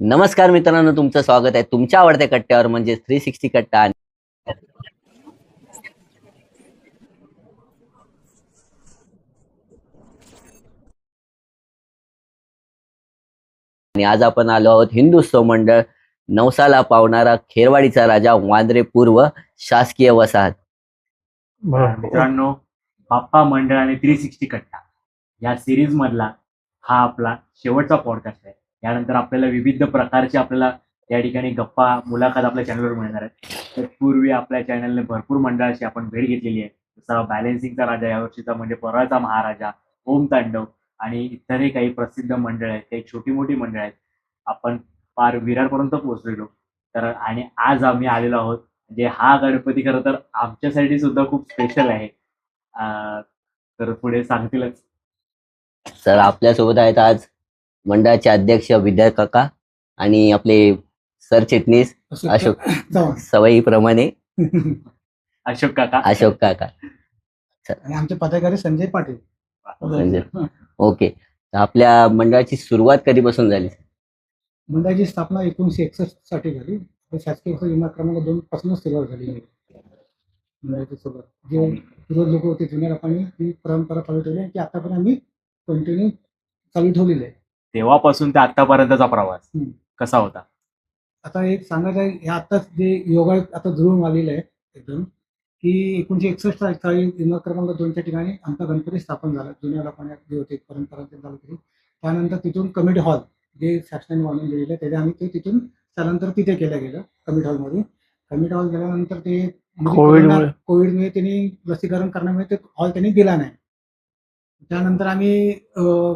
नमस्कार मित्रांनो तुमचं स्वागत आहे तुमच्या आवडत्या कट्ट्यावर म्हणजे थ्री सिक्स्टी कट्टा. आणि आज आपण आलो आहोत हिंदुत्सव मंडळ नवसाला पावणारा खेरवाडीचा राजा वांद्रे पूर्व शासकीय वसाहत. मित्रांनो बाप्पा मंडळ आणि थ्री सिक्स्टी कट्टा. या सिरीज मधला हा आपला शेवटचा पॉडकास्ट आहे. यानंतर आपल्याला विविध प्रकारचे आपल्याला या ठिकाणी गप्पा मुलाखत आपल्या चॅनलवर मिळणार आहेत. तर पूर्वी आपल्या चॅनलने भरपूर मंडळाची आपण भेट घेतलेली आहे. जसा बॅलेन्सिंगचा राजा यावर्षीचा म्हणजे परळचा महाराजा ओम तांडव आणि इतरही काही प्रसिद्ध मंडळ आहेत काही छोटी मोठी मंडळ आहेत. आपण फार विरारपर्यंत पोहोचलेलो. तर आणि आज आम्ही आलेलो आहोत. म्हणजे हा गणपती खरं तर आमच्यासाठी सुद्धा खूप स्पेशल आहे. तर पुढे सांगतीलच. सर आपल्यासोबत आहेत आज मंडळाचे अध्यक्ष विद्या काका आणि आपले सरचिटणीस अशोक चव्हाण सवयीप्रमाणे अशोक काका. अशोक काका. आणि आमचे पदाधिकारी संजय पाटील. संजय. ओके. तर आपल्या मंडळाची सुरुवात कधीपासून झाली? मंडळाची स्थापना एकोणीशे एकसष्टसाठी झाली. शासकीय विमा क्रमांक दोन पासूनच सुरुवात झाली आहे. मंडळाची सुरुवात. जे पूर्वज लोक होते जुन्या लोकांनी ती परंपरा चालू ठेवली आणि ती आतापर्यंत आम्ही कंटिन्यू चालू ठेवलेली आहे. तेव्हापासून ते आतापर्यंतचा प्रवास. कसा होता? आता एक सांगायचं आहे हे आताच जे योगा आता जुळून आलेलं आहे एकदम की एकोणीशे एकसष्ट साली विमा क्रमांक दोनच्या ठिकाणी आमचा गणपती स्थापन झाला. जुन्या लोकांनी जे होते परंपरा ते चालू केली त्यानंतर तिथून कमिटी हॉल जे शासनाने बांधून दिलेलं आहे त्याच्या आम्ही ते तिथून त्यानंतर तिथे केलं गेलं कमिटी हॉलमध्ये कमिटी हॉल गेल्यानंतर ते म्हणजे कोविडमुळे त्यांनी लसीकरण करण्यामुळे ते हॉल त्यांनी दिला नाही. त्यानंतर आम्ही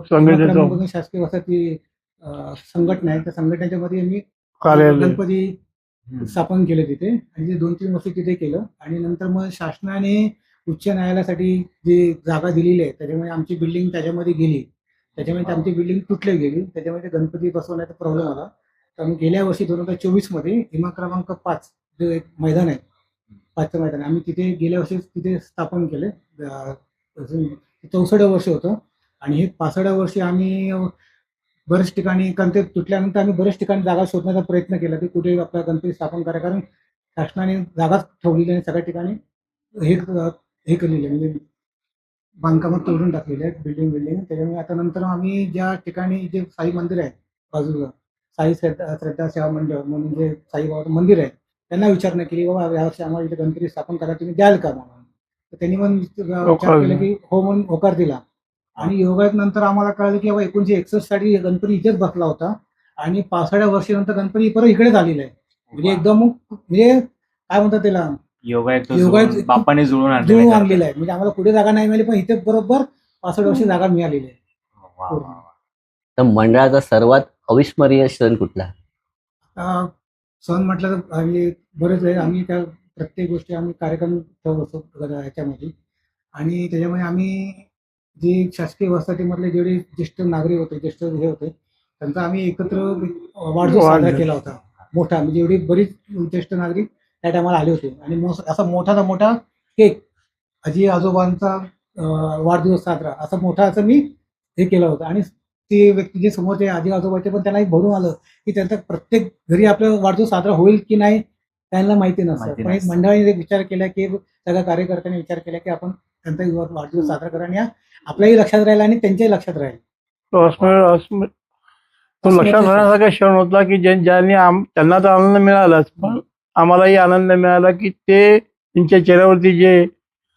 संघटनेचं- दोन शासकीय वसती संघटना आहे. त्या संघटनेच्या मध्ये आम्ही गणपती स्थापन केले तिथे. आणि ते दोन तीन वर्ष तिथे केलं. आणि नंतर मग शासनाने उच्च न्यायालयासाठी जी जागा दिलेली आहे त्याच्यामुळे आमची बिल्डिंग त्याच्यामध्ये गेली. त्याच्यामुळे आमची बिल्डिंग तुटली गेली. त्याच्यामुळे ते गणपती बसवण्याचा प्रॉब्लेम आला. तर आम्ही गेल्या वर्षी दोन हजार चोवीसमध्ये विमा क्रमांक पाच जे एक मैदान आहे पाचचं मैदान आम्ही तिथे गेल्या वर्षी तिथे स्थापन केले. चौसष्ट वर्ष होतं. आणि हे पासष्ट वर्षी आम्ही बऱ्याच ठिकाणी गणपती तुटल्यानंतर आम्ही बऱ्याच ठिकाणी जागा शोधण्याचा प्रयत्न केला. की कुठे आपला गणपती स्थापन करा. कारण शासनाने जागाच ठेवलेली आणि सगळ्या ठिकाणी हे हे केलेले आहे, म्हणजे बांधकामात तोडून टाकलेले आहेत. Building building. त्याच्यामुळे आता नंतर आम्ही ज्या ठिकाणी जे साई मंदिर आहे बाजूला साई श्रद्धा श्रद्धा सेवा मंडळ म्हणून जे साईबाबाचं मंदिर आहे त्यांना विचारणा केली. बाबा यावर्षी आम्हाला इथे गणपती स्थापन करा. तुम्ही द्याल का? म्हणून तर त्यांनी पण विचार केला. की हो म्हणून होकार दिला. आणि योगात नंतर आम्हाला कळलं की बाबा एकोणीशे एकसष्टसाठी गणपती इथेच बसला होता. आणि पासष्ट वर्षानंतर गणपती परत इकडेच आलेला आहे. म्हणजे एकदम म्हणजे काय म्हणतात त्याला? योगा बाप्पाने जुळून आणलेलं जुळून आहे. आणलेला आहे. म्हणजे आम्हाला पुढे जागा नाही मिळाली पण इथे बरोबर पासष्ट वर्षी जागा मिळालेली आहे. वा. तर मंडळाचा सर्वात अविस्मरणीय क्षण कुठला? सण म्हटलं तर आम्ही बरेच आहे आम्ही त्या प्रत्येक गोष्टी आम्ही कार्यक्रम ठेवत असतो ह्याच्यामध्ये आणि त्याच्यामुळे आम्ही जे शासकीय वसाहतीमधले जेवढे ज्येष्ठ नागरिक होते ज्येष्ठ हे होते त्यांचा आम्ही एकत्र वाढदिवस साजरा. केला होता. मोठा म्हणजे एवढी बरीच ज्येष्ठ नागरिक त्या टायमाला आले होते. आणि असा मोठाचा मोठा केक आजी आजोबांचा वाढदिवस साजरा असा मोठा असं मी हे केलं होतं. आणि ते व्यक्ती जे समोरचे आजी आजोबाचे पण त्यांना भरून आलं की त्यांचा प्रत्येक घरी आपला वाढदिवस साजरा होईल की नाही त्यांना माहिती नसतं पण एक. मंडळाने एक विचार केला की सगळ्या कार्यकर्त्यांनी विचार केला की आपण त्यांचा युवा- वाढदिवस साजरा करा आणि हा आपल्याही लक्षात राहील आणि त्यांच्याही लक्षात राहील तो अस्म- अस्म- तो लक्षात राहण्यासारखा क्षण होता की ज्या- ज्यांनी त्यांना तर आनंद मिळालाच पण आम्हालाही आनंद मिळाला की ते त्यांच्या चेहऱ्यावरती जे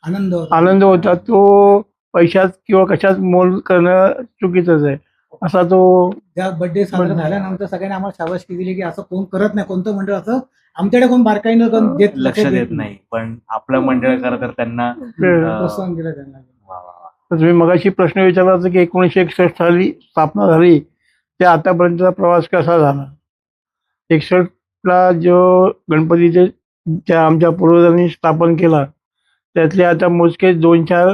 आनंद होता. आनंद होता तो पैशात किंवा कशात मोल करणं चुकीचंच आहे असा तो त्या बर्थडे साजरा. झाल्यानंतर सगळ्यांनी आम्हाला शाबासकी दिली की असं कोण करत नाही कोणतं मंडळ असं आमच्याकडे कोण बारकाईनं देत लक्ष देत नाही. पण आपलं मंडळ खरं तर त्यांना अं, प्रोत्साहन दिलं त्यांना. तर तुम्ही मगाशी प्रश्न विचारला होता की एकोणीसशे एकसष्ट साली स्थापना झाली त्या आतापर्यंतचा प्रवास कसा झाला? एकसष्टला जो गणपतीचे त्या आमच्या पूर्वजांनी स्थापन केला त्यातले आता मोजके दोन चार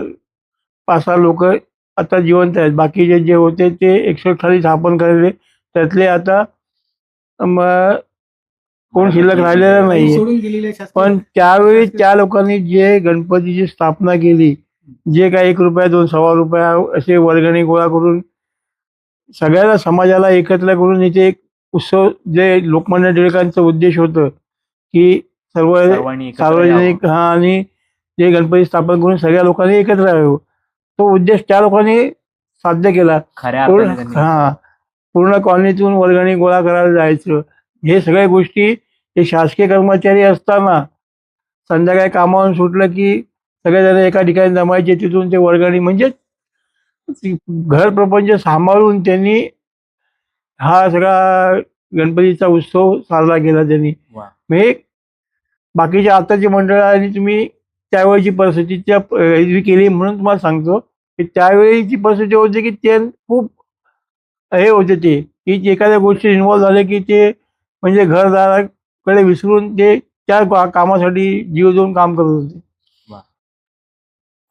पाच सहा लोक आता जिवंत आहेत. बाकीचे जे होते ते एकसष्ट साली स्थापन केलेले त्यातले आता कोण शिल्लक राहिलेलं नाही सोडून गेलेले शास्त्र पण त्यावेळी त्या लोकांनी जे गणपतीची स्थापना केली जे काही एक रुपया दोन सव्वा रुपया असे वर्गणी गोळा करून सगळ्या समाजाला एकत्र करून इथे एक उत्सव जे लोकमान्य टिळकांचा उद्देश होतं की सर्व सार्वजनिक हा आणि जे गणपती स्थापन करून सगळ्या लोकांनी एकत्र राहावं तो उद्देश त्या लोकांनी साध्य केला. यावं. हा पूर्ण कॉलनीतून वर्गणी गोळा करायला जायचं. हे सगळ्या गोष्टी हे शासकीय कर्मचारी असताना संध्याकाळी कामावरून सुटलं की सगळेजण एका ठिकाणी जमायचे तिथून ते वर्गणी म्हणजे घर प्रपंच सांभाळून त्यांनी हा सगळा गणपतीचा उत्सव साजरा केला त्यांनी. म्हणजे बाकीच्या आताची मंडळ आणि तुम्ही त्यावेळेची परिस्थितीच्या अं, केली म्हणून तुम्हाला सांगतो की त्यावेळीची परिस्थिती होती की ते खूप हे होते ते की एखाद्या गोष्टी इन्व्हॉल्व झाले की ते म्हणजे घरदाराकडे विसरून ते त्या कामासाठी जीव देऊन काम करत होते.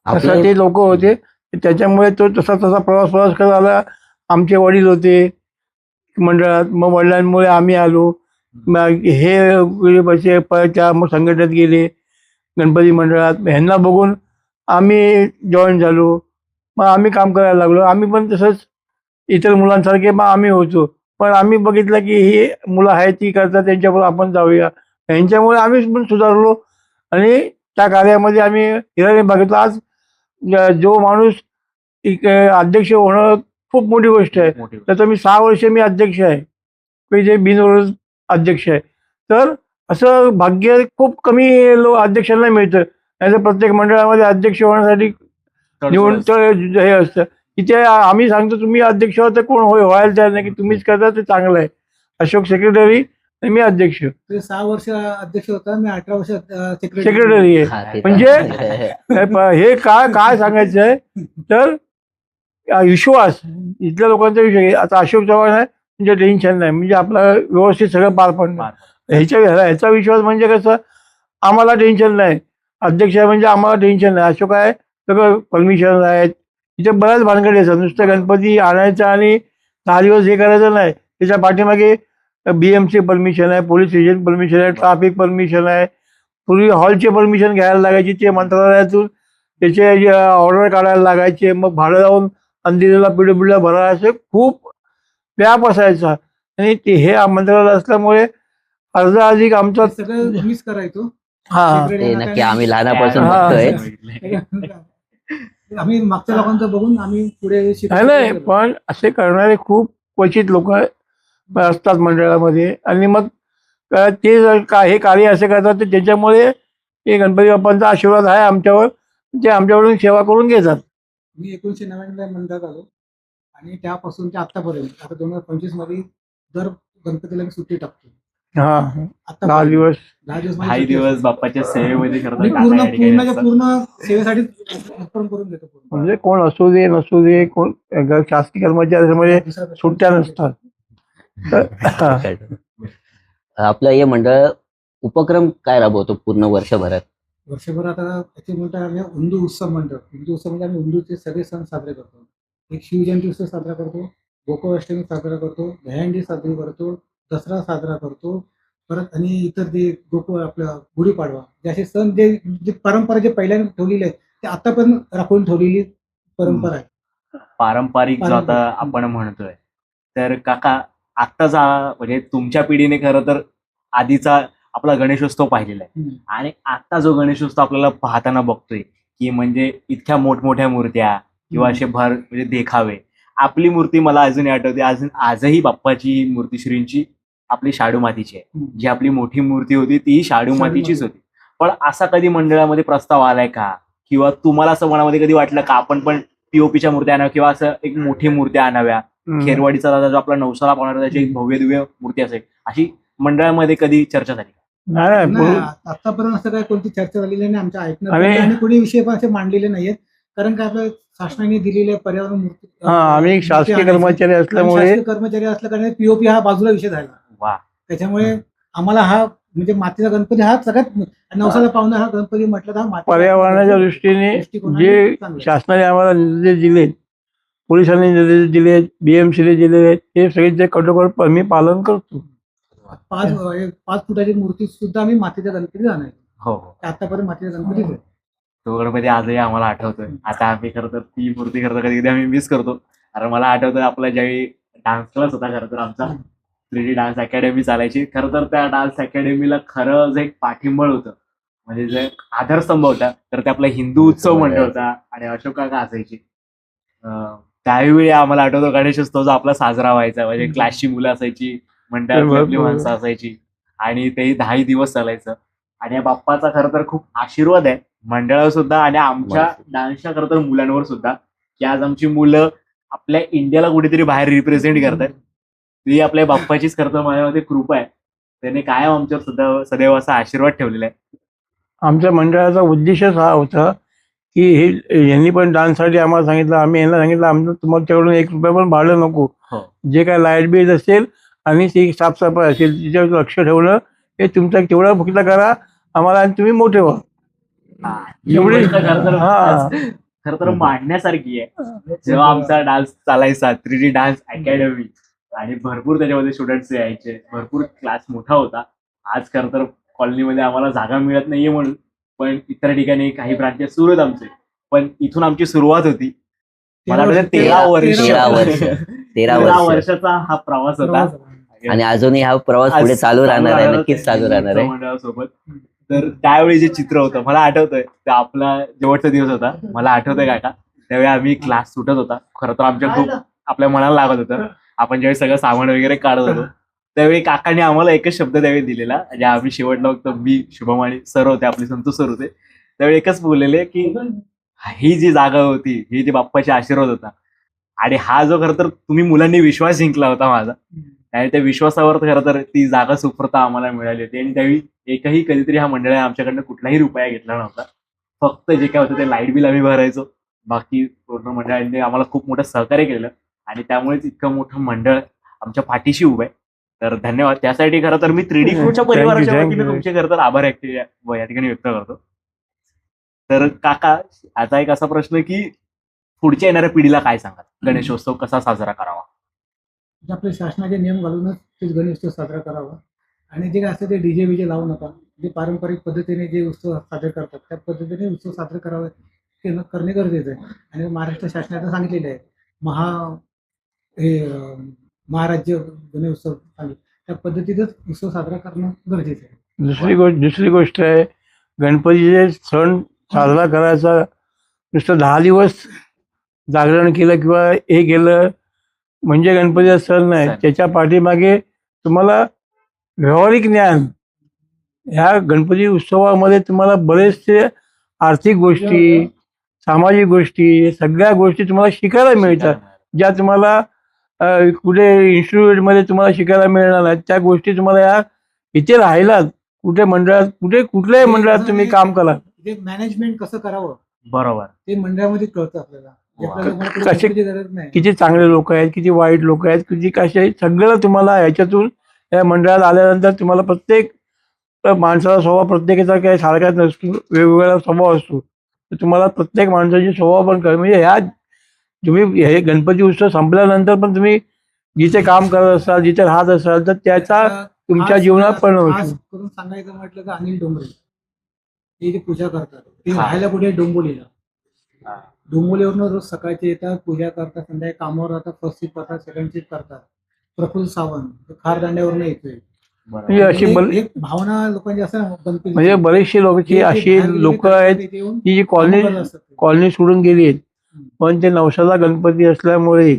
असं ते लोक होते. त्याच्यामुळे तो तसा तसा प्रवास प्रवास करत आला आमचे वडील होते. मंडळात मग वडिलांमुळे आम्ही आलो. हे पैसे त्या मग संघटनेत गेले. गणपती मंडळात ह्यांना बघून आम्ही जॉईन झालो. मग आम्ही काम करायला लागलो. आम्ही पण तसंच इतर मुलांसारखे मग आम्ही होतो. पण आम्ही बघितलं की ही मुलं आहेत ती करतात त्यांच्याबरोबर आपण जाऊया. यांच्यामुळे आम्ही पण सुधारलो आणि त्या कार्यामध्ये आम्ही हिराने बघितलं आज ज- माणूस अध्यक्ष होणं खूप मोठी गोष्ट आहे. त्याचं मी सहा वर्ष मी अध्यक्ष आहे. की जे अध्यक्ष आहे. तर असं भाग्य खूप कमी लो अध्यक्षांना मिळतं. नाही तर प्रत्येक मंडळामध्ये अध्यक्ष होण्यासाठी तर हे असतं. इथे आम्ही सांगतो तुम्ही अध्यक्ष होता कोण? होय व्हायला तयार नाही की तुम्हीच करता ते चांगलं आहे. अशोक सेक्रेटरी आणि मी अध्यक्ष. सहा वर्ष अध्यक्ष होता मी अठरा वर्ष सेक्रेटरी आहे. हा, तर म्हणजे-. हे हे काय काय सांगायचं आहे? तर विश्वास. इथल्या लोकांचा विषय आहे. आता अशोक चव्हाण आहे म्हणजे टेन्शन नाही. म्हणजे आपलं व्यवस्थित सगळं पार पडणार. ह्याच्या ह्याचा विश्वास म्हणजे कसं? आम्हाला टेन्शन नाही. अध्यक्ष आहे म्हणजे आम्हाला टेन्शन नाही. अशोक आहे सगळं परमिशन आहेत तिथे बऱ्याच भानगडी असतात. नुसतं गणपती आणायचं आणि दहा दिवस हे करायचं नाही. त्याच्या पाठीमागे बी एमची परमिशन आहे पोलीस स्टेशन परमिशन आहे ट्रॅफिक परमिशन आहे. पूर्वी हॉलची परमिशन घ्यायला लागायची ते मंत्रालयातून त्याचे ऑर्डर काढायला लागायचे. मग भाडं जाऊन अंधेरीला पिढीला भरायचे खूप व्याप असायचा. आणि ते हे मंत्रालय असल्यामुळे अर्ध अधिक आमचा हे करायचो. हा. ते नक्की आम्ही लहानापासून आम्ही मागच्या लोकांचं बघून आम्ही पुढे नाही नाही. पण असे करणारे खूप क्वचित लोक असतात मंडळामध्ये. आणि मग ते जर का हे कार्य असे करतात तर त्याच्यामुळे हे गणपती बाप्पांचा आशीर्वाद आहे आमच्यावर ते आमच्याकडून सेवा करून घेतात. मी एकोणीशे नव्याण्णवला मंडळात आलो. आणि त्यापासून ते आतापर्यंत आता दोन हजार पंचवीसमध्ये दर गणपतीला मी सुट्टी टाकतो. हा. आता दहा दिवस. दहा दिवस. बाप्पाच्या सेवेमध्ये मी पूर्ण या ठिकाणी पूर्णच्या असतात. पूर्ण सेवेसाठी अर्पण करून घेतो पूर्ण. म्हणजे कोण असू दे नसू दे कोण ग- शासकीय दुसरा प्रश्न- सुट्ट्या नसतात. तर आपलं हे मंडळ उपक्रम काय राबवतो पूर्ण वर्षभरात? वर्षभर आता त्याचे म्हणतात आम्ही हिंदू उत्सव मंडळ. हिंदू उत्सव म्हणजे आम्ही हिंदूचे सगळे सण साजरे करतो. एक शिवजयंती उत्सव साजरा करतो. गोकुळाष्टमी साजरा करतो. दहंडी साजरी करतो. दसरा साजरा करतो परत आणि इतर जे गोकुळ आपलं गुढीपाडवा जे असे सण जे जे परंपरा जे पहिल्याने ठेवलेले आहेत ते आतापर्यंत राखून ठेवलेली परंपरा आहे पारंपरिक जो आता. आपण म्हणतोय तर काका आत्ताचा म्हणजे तुमच्या पिढीने खरं तर आधीचा आपला गणेशोत्सव पाहिलेला आहे. आणि आता जो गणेशोत्सव आपल्याला पाहताना बघतोय की म्हणजे इतक्या मोठमोठ्या मूर्त्या किंवा. असे भर म्हणजे देखावे आपली मूर्ती मला अजूनही आठवते अजून आजही बाप्पाची मूर्ती श्रींची आपली शाडू मातीची आहे. जी आपली मोठी मूर्ती होती ती शाडू मातीचीच माती. होती. पण असा कधी मंडळामध्ये प्रस्ताव आलाय का? किंवा तुम्हाला असं मनामध्ये कधी वाटलं का आपण पण पीओपीच्या मूर्त्या आणाव्या किंवा असं एक मोठी मूर्त्या आणाव्या. खेरवाडीचा राजा जो आपला नवसाला पावणारा त्याची एक भव्य दिव्य मूर्ती असेल. अशी मंडळामध्ये कधी चर्चा झाली नाही आतापर्यंत असं काय कोणती चर्चा झालेली नाही आमच्या ऐकण्यात आणि- आणि कोणी विषय पण असे मांडलेले नाहीयेत. कारण काय आपल्या शासनाने दिलेले पर्यावरण मूर्ती हा आम्ही शासकीय. कर्मचारी असल्यामुळे शासकीय कर्मचारी असल्या कारणाने पीओपी हा बाजूला विषय झाला. वा. त्याच्यामुळे आम्हाला हा म्हणजे मातीचा गणपती हा सगळ्यात नवसाला पाहुणा हा गणपती म्हटलं तर पर्यावरणाच्या दृष्टीने जे. शासनाने आम्हाला निर्देश दिलेत पोलिसांनी निर्देश दिलेत बीएमसीने दिलेले आहेत ते सगळे जे कटोकट आम्ही पालन करतो. पाच पाच फुटाची मूर्ती सुद्धा आम्ही मातीच्या गणपती आणायचो. हो हो. आतापर्यंत मातीचा गणपती आहे. तो गणपती आजही आम्हाला आठवतोय. आता आम्ही खरं तर ती मूर्ती खरं तर कधी कधी आम्ही मिस करतो. कारण मला आठवतंय आपला ज्यावेळी डान्स क्लास होता खरं तर आमचा थ्री डी डान्स अकॅडमी चालायची. खरं तर त्या डान्स अकॅडमीला खरं जे एक पाठिंबळ होतं. म्हणजे जे आधारस्तंभ होता तर ते आपला हिंदू उत्सव मंडळ होता आणि अशोक काका असायची. त्यावेळी आम्हाला आठवतो गणेशोत्सव जो आपला साजरा व्हायचा. म्हणजे क्लासची मुलं असायची मंडळातली. माणसं असायची आणि तेही दहाही दिवस चालायचं. आणि या बाप्पाचा खरं तर खूप आशीर्वाद आहे. मंडळावर सुद्धा आणि आमच्या. डान्सच्या खरं तर मुलांवर सुद्धा. की आज आमची मुलं आपल्या इंडियाला कुठेतरी बाहेर रिप्रेझेंट करतात. ती आपल्या बाप्पाचीच खरं तर माझ्यामध्ये कृपा आहे. त्याने कायम आमच्यावर सुद्धा सदैव असा आशीर्वाद ठेवलेला आहे. आमच्या मंडळाचा उद्देशच हा होता की हे यांनी पण डान्ससाठी आम्हाला सांगितलं आम्ही यांना सांगितलं आमचं तुमच्याकडून एक रुपया पण भाडं नको. हो. जे काय लाइट बिल असेल आणि ती साफसफाई असेल तिच्यावर लक्ष ठेवणं हे तुमचं तेवढं फक्त करा आम्हाला आणि तुम्ही मोठे व्हा. एवढी- खरं तर हा. खरं तर मांडण्यासारखी आहे. जेव्हा आमचा डान्स चालायचा थ्री डी डान्स अकॅडमी आणि भरपूर त्याच्यामध्ये स्टुडंट्स यायचे. भरपूर क्लास मोठा होता. आज खरं तर कॉलनीमध्ये आम्हाला जागा मिळत नाहीये म्हणून पण इतर ठिकाणी काही ब्रांचेस सुरू आहेत आमचे. पण इथून आमची सुरुवात होती. मला वाटतं तेरा वर्ष. तेरा वर्ष. तेरा तेरा वर्ष. वर्षाचा हा प्रवास होता. आणि अजूनही हा प्रवास पुढे चालू राहणार आहे नक्कीच चालू राहणार आहे. मंडळासोबत तर त्यावेळी जे चित्र होतं मला आठवतंय. ते आपला शेवटचा दिवस होता. मला आठवतंय काका. त्यावेळी आम्ही क्लास सुटत होता. खरं तर आमच्या खूप आपल्या मनाला लागत होतं. आपण ज्यावेळी सगळं सामान वगैरे काढत होतो त्यावेळी काकाने आम्हाला एकच शब्द त्यावेळी दिलेला म्हणजे आम्ही शेवटला होतो मी शुभम आणि सर होते आपले संतोष सर होते त्यावेळी एकच बोललेले की ही जी जागा होती ही जी बाप्पाचे आशीर्वाद होता. आणि हा जो खरं तर तुम्ही मुलांनी विश्वास जिंकला होता माझा आणि त्या विश्वासावर खरं तर ती जागा सुप्रता आम्हाला मिळाली होती आणि त्यावेळी एकही कधीतरी हा मंडळाने आमच्याकडनं कुठलाही रुपया घेतला नव्हता. फक्त जे काय होतं ते लाइट बिल आम्ही भरायचो बाकी पूर्ण मंडळांनी आम्हाला खूप मोठं सहकार्य केलं आणि त्यामुळेच इतकं मोठं मंडळ आमच्या पाठीशी उभं आहे. तर धन्यवाद. त्यासाठी खरं तर मी थ्री डी you, परिवाराच्या वतीने. तुमचे खरं तर आभार व्यक्त या ठिकाणी व्यक्त करतो. तर काका आता एक असा प्रश्न की पुढच्या येणाऱ्या पिढीला काय सांगाल? गणेशोत्सव कसा साजरा करावा? जे आपले शासनाचे नियम घालूनच ते गणेशोत्सव साजरा करावा. आणि जे काय असतं ते डीजे बीजे लावू नका. जे पारंपरिक पद्धतीने जे उत्सव साजरे करतात त्या पद्धतीने उत्सव साजरे करावे ते करणे गरजेचं आहे. आणि महाराष्ट्र शासनानं सांगितलेलं आहे. महा हे महाराज्य गणेशोत्सव त्या पद्धतीतच उत्सव साजरा करणं गरजेचं आहे. दुसरी गोष्ट दुसरी गोष्ट आहे गणपतीचे सण साजरा करायचा नुसतं दहा दिवस जागरण केलं किंवा हे केलं म्हणजे गणपतीचा सण नाही. त्याच्या पाठीमागे तुम्हाला व्यावहारिक ज्ञान ह्या गणपती उत्सवामध्ये तुम्हाला बरेचसे आर्थिक गोष्टी सामाजिक गोष्टी सगळ्या गोष्टी तुम्हाला शिकायला मिळतात. ज्या तुम्हाला कुठे इन्स्टिट्यूटमध्ये तुम्हाला शिकायला मिळणार नाही. त्या गोष्टी तुम्हाला या इथे राहिलात कुठे मंडळात कुठे कुठल्याही मंडळात तुम्ही काम करा. ते मॅनेजमेंट कसं करावं? बरोबर. ते मंडळामध्ये कळतं आपल्याला. कसे- शिकवायची गरज नाही. किती चांगले लोक आहेत किती वाईट लोक आहेत किती कसे आहेत सगळं तुम्हाला ह्याच्यातून या मंडळात आल्यानंतर तुम्हाला प्रत्येक माणसाचा स्वभाव प्रत्येकाचा काही सारखाच नसतो. वेगवेगळा स्वभाव असतो. तर तुम्हाला प्रत्येक माणसाची स्वभाव पण कळ म्हणजे ह्या तुम्ही हे गणपती उत्सव संपल्यानंतर पण तुम्ही जिथे काम करत असाल जिथे राहत असाल तर त्याचा तुमच्या जीवनात होतो. करून सांगायचं म्हटलं तर अनिल डोंगरे ते जे पूजा करतात. ते. राहायला कुठे? डोंबोलीला. डोंबोलीवरनं रोज सकाळचे येतात पूजा करतात संध्याकाळी कामावर जातात फर्स्ट शिफ्ट करतात सेकंड शिफ्ट करतात. प्रफुल्ल सावंत तो खार दांड्यावरनं येतोय. म्हणजे अशी भावना लोकांची असं म्हणजे बरेचसे लोकची अशी लोक आहेत की जी कॉलनी कॉलनी सोडून गेली आहेत पण ते नवसाला गणपती असल्यामुळे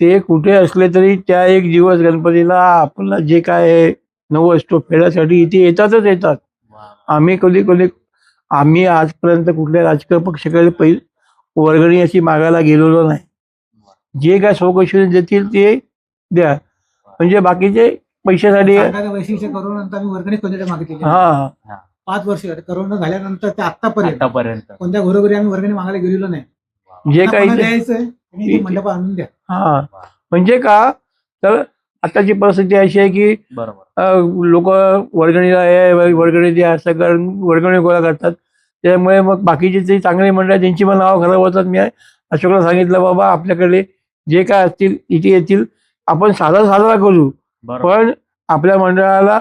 ते कुठे असले तरी त्या एक दिवस गणपतीला आपल्याला जे काय आहे नवस तो फेडासाठी इथे येतातच येतात. आम्ही कधी कधी आम्ही आजपर्यंत कुठल्या राजकीय पक्षाकडे पै वर्गणी अशी मागायला गेलेलो नाही. जे काय स्वकशी देतील ते द्या. म्हणजे बाकीचे पैशासाठी वैशिष्ट्य करोना हा. पाच वर्ष. करोना झाल्यानंतर ते आतापर्यंत आतापर्यंत कोणत्या घरोघरी आम्ही वर्गणी मागायला गेलेलो नाही. जे कोणाला काही ते आणून द्या. हा. म्हणजे का? तर आताची परिस्थिती अशी आहे की बरोबर. लोक वर्गणीला हे वर्गणी द्या सगळं वर्गणी गोळा करतात. त्यामुळे मग बाकीची जी चांगली मंडळ आहे, त्यांची पण नावं खराब होतात. मी अशोकला सांगितलं बाबा आपल्याकडे जे काय असतील इथे येतील. आपण साधा साजरा करू. बरोबर. पण आपल्या मंडळाला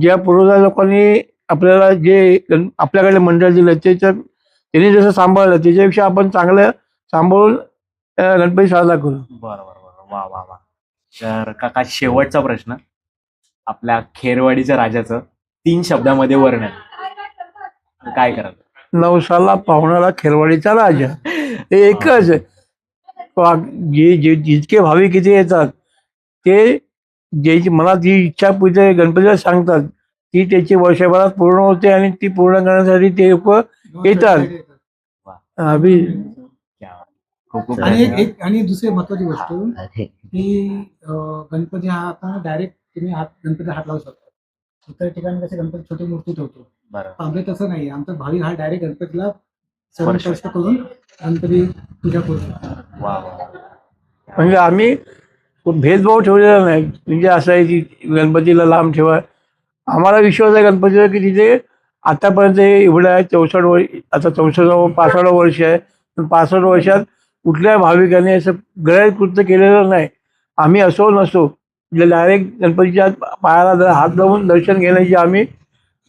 ज्या पूर्वजा लोकांनी आपल्याला जे गण- आपल्याकडे मंडळ दिलं त्याच्या त्यांनी जसं सांभाळलं त्याच्यापेक्षा आपण चांगलं सांभाळून अं, गणपती साजरा करू. बरोबर बरोबर वा वा वा. तर काका शेवटचा प्रश्न. आपल्या खेरवाडीच्या राजाचं तीन शब्दामध्ये वर्णन. काय कराल? नवसाला पाहुणारा खेरवाडीचा राजा. हे एकच. जे जे जितके भाविक इथे येतात ते ज्याची मनात जी इच्छा पूजा गणपतीला सांगतात ती त्याची वर्षभरात पूर्ण होते आणि ती पूर्ण करण्यासाठी ते लोक येतात. बात. खूप खूप आणि एक धन्यवाद. एक आणि दुसरी महत्वाची गोष्ट अरे, की अं, गणपती हा आपण डायरेक्ट तुम्ही हात गणपती हात लावू शकता. इतर ठिकाणी कसे गणपती छोटी मूर्ती ठेवतो. आमचं तसं नाही आमचा भाविक हा डायरेक्ट गणपतीला स्पर्श. स्पर्श करून गणपती पूजा करू शकतो वा वा. म्हणजे आम्ही भेदभाव ठेवलेला नाही. म्हणजे असं आहे की गणपतीला लांब ठेवा. आम्हाला विश्वास आहे गणपतीचा की तिथे आतापर्यंत हे एवढं आहे चौसष्ट वर्ष आता चौसष्ट पासष्ट वर्ष आहे. पण पासष्ट वर्षात कुठल्या भाविकाने असं गैरकृत्य केलेलं नाही. आम्ही असो नसो डायरेक्ट गणपतीच्या पायाला जर हात लावून दर्शन घेण्याची आम्ही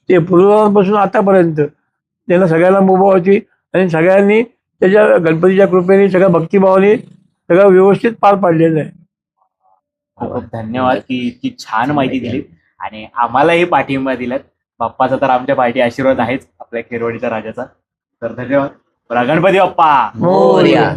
ते पूर्वपासून आतापर्यंत त्यांना सगळ्यांना मुभा होती आणि सगळ्यांनी त्याच्या गणपतीच्या कृपेने सगळ्या भक्तिभावाने सगळं व्यवस्थित पार पाडलेलं आहे. धन्यवाद की इतकी छान माहिती दिली. आणि आम्हालाही पाठिंबा दिलात. बाप्पाचा तर आमच्या पाठी आशीर्वाद आहेच आपल्या खेरवाडीच्या राजाचा. तर धन्यवाद. गणपती बाप्पा! मोरया!